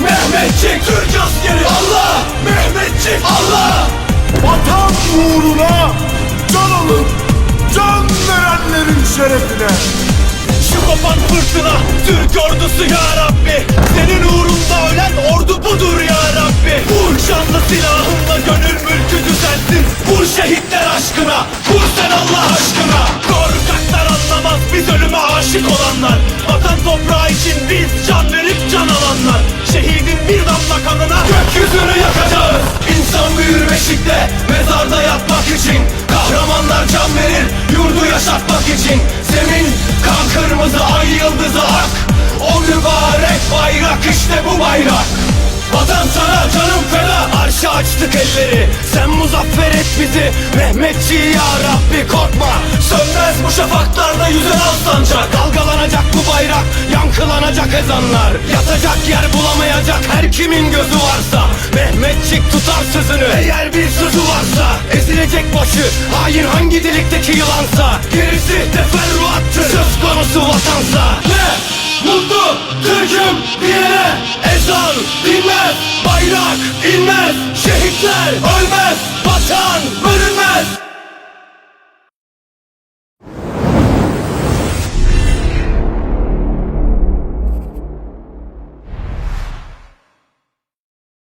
Mehmetçik Türk askeri. Allah! Mehmetçik Allah! Vatan uğruna can alıp can verenlerin şerefine. Şu kopan fırtına Türk ordusu ya Rabbi. Senin uğrunda ölen ordu budur ya Rabbi. Vur canlı silahınla gönül mülkü düzelsin. Vur şehitler aşkına Vur sen Allah aşkına. Korkaklar anlamaz biz ölüme aşık olanlar beşikte Mezarda yatmak için Kahramanlar can verir Yurdu yaşatmak için. Zemin kan kırmızı ay yıldızı ak. O mübarek bayrak işte bu bayrak. Vatan sana canım feda. Arşa açtık elleri. Sen muzaffer et bizi. Mehmetçi ya Rabbi korkma. Sönmez bu şafaklarda yüzen al Dalgalanacak bu bayrak ezanlar Yatacak yer bulamayacak her kimin gözü varsa. Mehmetçik tutar sözünü Eğer bir sözü varsa. Ezilecek başı Hain hangi delikteki yılansa. Gerisi teferruattır Söz konusu vatansa. Ne? Mutlu Türk'üm diyene Ezan dinmez Bayrak inmez Şehitler ölmez Vatan bölünmez